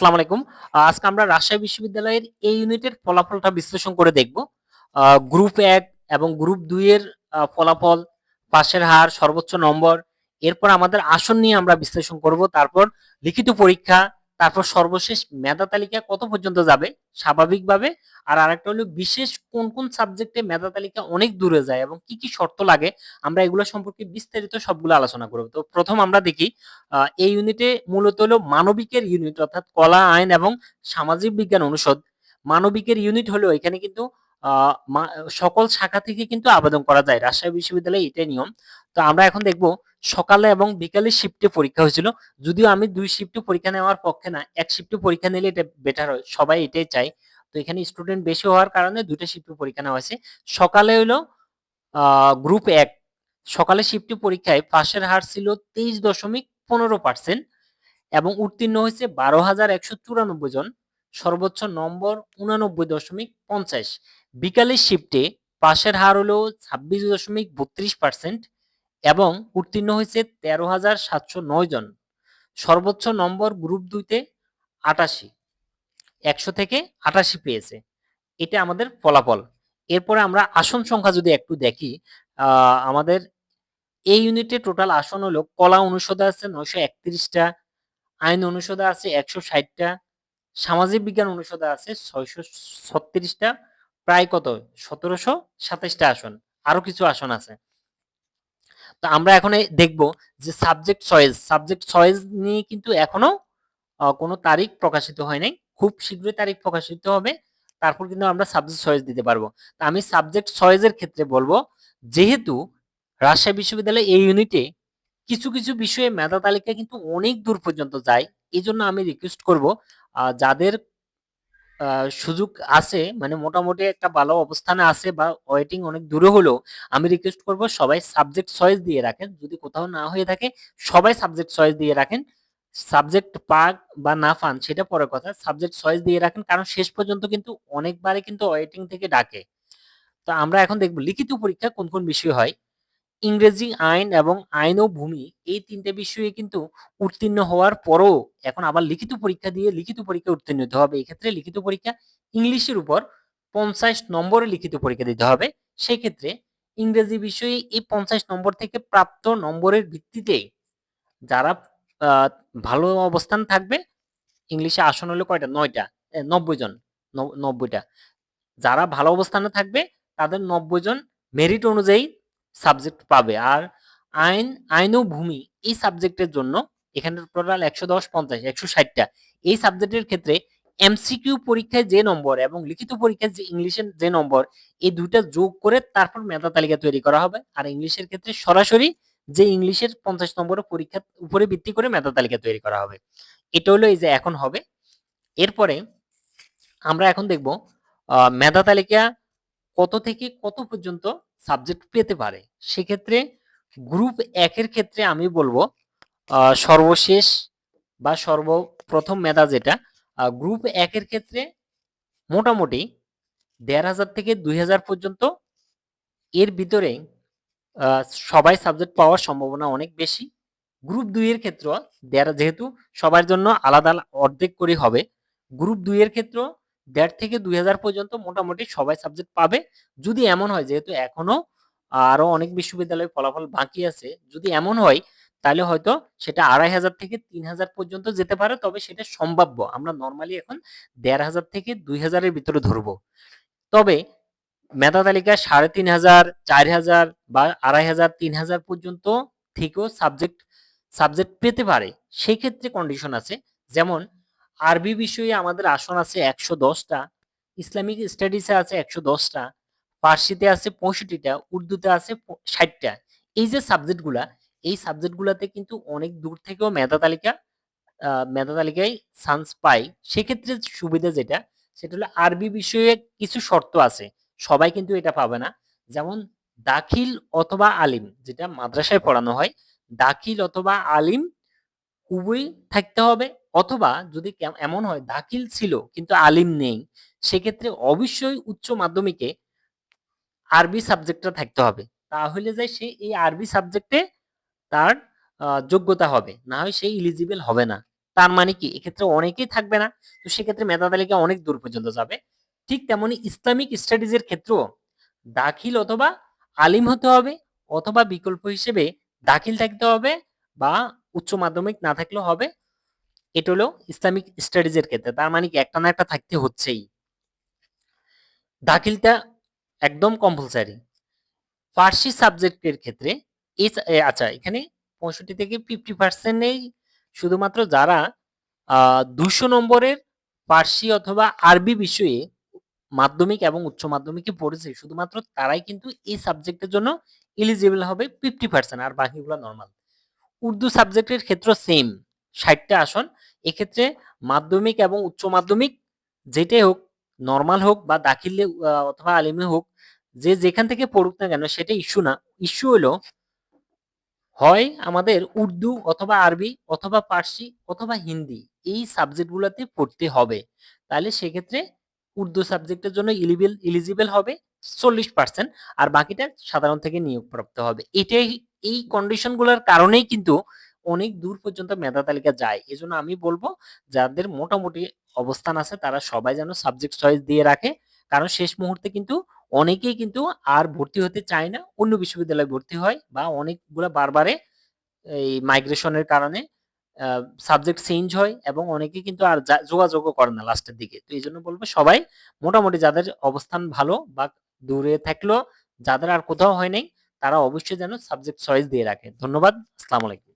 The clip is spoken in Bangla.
আসসালামু আলাইকুম। আজকে আমরা রাজশাহী বিশ্ববিদ্যালয়ের এই ইউনিটের ফলাফলটা বিশ্লেষণ করে দেখব। গ্রুপ এক এবং গ্রুপ ২ এর ফলাফল, পাশের হার, সর্বোচ্চ নম্বর, এরপর আমাদের আসন নিয়ে আমরা বিশ্লেষণ করব। তারপর লিখিত পরীক্ষা, তারপর সর্বশেষ মেধা তালিকা কত পর্যন্ত যাবে স্বাভাবিকভাবে। আর আরেকটা হলো বিশেষ কোন, কোন সাবজেক্টে মেধা তালিকা অনেক দূরে যায় এবং কি, কি শর্ত লাগে আমরা এগুলো সম্পর্কে বিস্তারিত সবগুলো আলোচনা করব। তো প্রথম আমরা দেখি এই ইউনিটে মূলত হলো মানবিকের ইউনিট অর্থাৎ কলা, আইন এবং সামাজিক বিজ্ঞান অনুষদ। মানবিকের ইউনিট হলো এখানে কিন্তু সকল শাখা থেকে কিন্তু আবেদন করা যায়। রাজশাহী বিশ্ববিদ্যালয়ে এটাই নিয়ম। তো আমরা এখন দেখব সকালে এবং বিকালে শিফটে পরীক্ষা হয়েছিল। যদিও আমি দুই শিফটে পরীক্ষা নেওয়ার পক্ষে না। ১ শিফটে পরীক্ষা নিলে এটা বেটার হয়। সবাই এটাই চায়। তো এখানে স্টুডেন্ট বেশি হওয়ার কারণে ২ টা শিফটে পরীক্ষা নেওয়া হয়েছে। সকালে হইল আ গ্রুপ এক সকালে শিফটে পরীক্ষায় পাশের হার ছিল ২৩.১৫% এবং উত্তীর্ণ হয়েছে ১২,১৯৪ জন। সর্বোচ্চ নম্বর ৮৯.৫০। বিকালের শিফটে পাশের হার হলো ২৬.৩২% এবং উত্তীর্ণ হয়েছে ১৩,৭০৯ জন। সর্বোচ্চ নম্বর গ্রুপ দুইতে আটাশি একশো থেকে ৮৮ পেয়েছে। এটা আমাদের ফলাফল। এরপরে আমরা আসন সংখ্যা যদি একটু দেখি, আমাদের এই ইউনিটে টোটাল আসন হলো কলা অনুষদে আছে নয়শো একত্রিশটা আইন অনুষদে আছে একশো ষাটটা সামাজিক বিজ্ঞান অনুষদে আছে ৬৩৬ টা, প্রায় কত ১৭২৭ টা আসন। আরও কিছু আসন আছে। তো আমরা এখন দেখব যে সাবজেক্ট চয়েস, সাবজেক্ট চয়েস নিয়ে কিন্তু এখনও কোন তারিখ প্রকাশিত হয় নাই। খুব শীঘ্রই তারিখ প্রকাশিত হবে। তারপর কিন্তু আমরা সাবজেক্ট চয়েস দিতে পারব তো আমি সাবজেক্ট চয়েস এর ক্ষেত্রে বলব যেহেতু রাজশাহী বিশ্ববিদ্যালয়ে এই ইউনিটে কিছু, কিছু বিষয়ে মেধা তালিকা কিন্তু অনেক দূর পর্যন্ত যায়। এজন্য আমি রিকোয়েস্ট করব যাদের সুযোগ আছে মানে মোটামুটি একটা ভালো অবস্থানে আছে বা ওয়েটিং অনেক দূরে হলেও আমি রিকোয়েস্ট করব সবাই সাবজেক্ট চয়েস দিয়ে রাখেন। যদি কোথাও না হয়ে থাকে সবাই সাবজেক্ট চয়েস দিয়ে রাখেন। সাবজেক্ট পাক বা না পান সেটা পরের কথা। সাবজেক্ট চয়েস দিয়ে রাখেন। কারণ শেষ পর্যন্ত কিন্তু অনেকবারই কিন্তু ওয়েটিং থেকে ডাকে। তো আমরা এখন দেখব লিখিত পরীক্ষা কোন, কোন বিষয় হয়। ইংরেজি, আইন এবং আইন ও ভূমি এই ৩ টে বিষয়ে কিন্তু উত্তীর্ণ হওয়ার পরও এখন আবার লিখিত পরীক্ষা দিয়ে লিখিত পরীক্ষায় উত্তীর্ণ হতে হবে। এক্ষেত্রে লিখিত পরীক্ষা ইংলিশের উপর পঞ্চাশ নম্বরে লিখিত পরীক্ষা দিতে হবে। সেক্ষেত্রে ইংরেজি বিষয়ে এই ৫০ নম্বর থেকে প্রাপ্ত নম্বরের ভিত্তিতে যারা ভালো অবস্থান থাকবে, ইংলিশে আসন হলো কয়টা? নয়টা নব্বই জন, নব্বইটা যারা ভালো অবস্থানে থাকবে তাদের ৯০ জন মেরিট অনুযায়ী সাবজেক্ট পাবে। আর আইন, আইন ও ভূমি এই সাবজেক্টের জন্য এখানে টোটাল একশো দশ পঞ্চাশ একশো ষাটটা এই সাবজেক্টের ক্ষেত্রে এমসিকিউ পরীক্ষায় যে নম্বর এবং লিখিত পরীক্ষায় যে ইংলিশের যে নম্বর এই ২ টা যোগ করে তারপর মেধা তালিকা তৈরি করা হবে। আর ইংলিশের ক্ষেত্রে সরাসরি যে ইংলিশের ৫০ নম্বরের পরীক্ষার উপরে ভিত্তি করে মেধা তালিকা তৈরি করা হবে। এটা হলো এই যে এখন হবে। এরপরে আমরা এখন দেখব মেধা তালিকা কত থেকে কত পর্যন্ত সাবজেক্ট পেতে পারে। সেক্ষেত্রে গ্রুপ একের ক্ষেত্রে আমি বলব সর্বশেষ বা সর্বপ্রথম মেধা যেটা গ্রুপ একের ক্ষেত্রে মোটামুটি ১৫০০ থেকে ২০০০ পর্যন্ত এর ভিতরে সবাই সাবজেক্ট পাওয়ার সম্ভাবনা অনেক বেশি। গ্রুপ ২ এর ক্ষেত্রেও দেড়, যেহেতু সবার জন্য আলাদা অর্ধেক করে হবে। গ্রুপ ২ এর ১৫০০ থেকে ২০০০ পর্যন্ত মোটামুটি সবাই সাবজেক্ট পাবে। যদি এমন হয় যেহেতু এখনও আরও অনেক বিশ্ববিদ্যালয়ের ফলাফল বাকি আছে। যদি এমন হয় তাহলে হয়তো সেটা ২৫০০ থেকে ৩০০০ পর্যন্ত যেতে পারে। তবে সেটা সম্ভাব্য। আমরা নর্মালি এখন ১৫০০ থেকে দুই হাজারের ভিতরে ধরব। তবে মেধা তালিকায় ৩৫০০, ৪০০০ বা ২৫০০, ৩০০০ পর্যন্ত থেকেও সাবজেক্ট সাবজেক্ট পেতে পারে। সেই ক্ষেত্রে কন্ডিশন আছে। যেমন আরবি বিষয়ে আমাদের আসন আছে একশো দশটা ইসলামিক স্টাডিজে আছে একশো দশটা ফার্সিতে আছে পঁয়ষট্টিটা উর্দুতে আছে ষাটটা এই যে সাবজেক্টগুলা, এই সাবজেক্টগুলাতে কিন্তু অনেক দূর থেকেও মেধা তালিকা মেধা তালিকায় চান্স পায়। সেক্ষেত্রে সুবিধা যেটা সেটা হলো আরবি বিষয়ে কিছু শর্ত আছে। সবাই কিন্তু এটা পাবে না। যেমন দাখিল অথবা আলিম যেটা মাদ্রাসায় পড়ানো হয়। দাখিল অথবা আলিম উভয়ই থাকতে হবে অথবা যদি এমন হয় দাখিল ছিল কিন্তু আলিম নেই, সেক্ষেত্রে অবশ্যই উচ্চ মাধ্যমিকে আরবি সাবজেক্টটা থাকতে হবে। তাহলে যাই সে এই আরবি সাবজেক্টে তার যোগ্যতা হবে। না হয় সে এলিজিবল হবে না। তার মানে কি এক্ষেত্রে অনেকেই থাকবে না তো সেক্ষেত্রে মেধা তালিকা অনেক দূর পর্যন্ত যাবে ঠিক তেমনি ইসলামিক স্টাডিজের ক্ষেত্রেও দাখিল অথবা আলিম হতে হবে অথবা বিকল্প হিসেবে দাখিল থাকতে হবে বা উচ্চ মাধ্যমিক না থাকলেও হবে এটা হলো ইসলামিক স্টাডিজের ক্ষেত্রে, তার মানে কি একটা না একটা থাকতে হচ্ছেই। দাখিলটা একদম কম্পালসারি ফার্সি সাবজেক্টের ক্ষেত্রে এই আচ্ছা এখানে পঁয়ষট্টি থেকে ফিফটি পার্সেন্টেই শুধুমাত্র যারা দুশো নম্বরের ফার্সি অথবা আরবি বিষয়ে মাধ্যমিক এবং উচ্চ মাধ্যমিকে পড়েছে, শুধুমাত্র তারাই কিন্তু এই সাবজেক্টের জন্য এলিজিবল হবে ফিফটি পার্সেন্ট আর বাকিগুলো নর্মাল উর্দু সাবজেক্টের ক্ষেত্রে সেম ষাটটা আসন, এক্ষেত্রে মাধ্যমিক এবং উচ্চ মাধ্যমিক যেটাই হোক নর্মাল হোক বা দাখিলে অথবা আলিমে হোক, যে যেখান থেকে পড়ুক না কেন সেটা ইস্যু না। ইস্যু হলো হয় আমাদের উর্দু অথবা আরবি অথবা পার্সি অথবা হিন্দি এই সাবজেক্টগুলোতে পড়তে হবে। তাহলে সেক্ষেত্রে উর্দু সাবজেক্টের জন্য ইলিবেল এলিজিবল হবে চল্লিশ পার্সেন্ট আর বাকিটা সাধারণ থেকে নিয়োগপ্রাপ্ত হবে। এটাই, এই কন্ডিশনগুলোর কারণেই কিন্তু অনেক দূর পর্যন্ত মেধা তালিকা যায়। এজন্য আমি বলব, যাদের মোটামুটি অবস্থান আছে, তারা সবাই যেন সাবজেক্ট চয়েস দিয়ে রাখে। কারণ শেষ মুহূর্তে কিন্তু অনেকেই কিন্তু আর ভর্তি হতে চায় না, অন্য বিশ্ববিদ্যালয়ে ভর্তি হয় বা অনেকগুলা বারবারে এই মাইগ্রেশনের কারণে সাবজেক্ট চেঞ্জ হয় এবং অনেকে কিন্তু আর যোগাযোগও করে না লাস্টের দিকে। তো এই জন্য বলব, সবাই মোটামুটি যাদের অবস্থান ভালো বা দূরে থাকলেও যাদের আর কোথাও হয় নাই, তারা অবশ্যই যেন সাবজেক্ট চয়েস দিয়ে রাখে। ধন্যবাদ, আসসালামু আলাইকুম।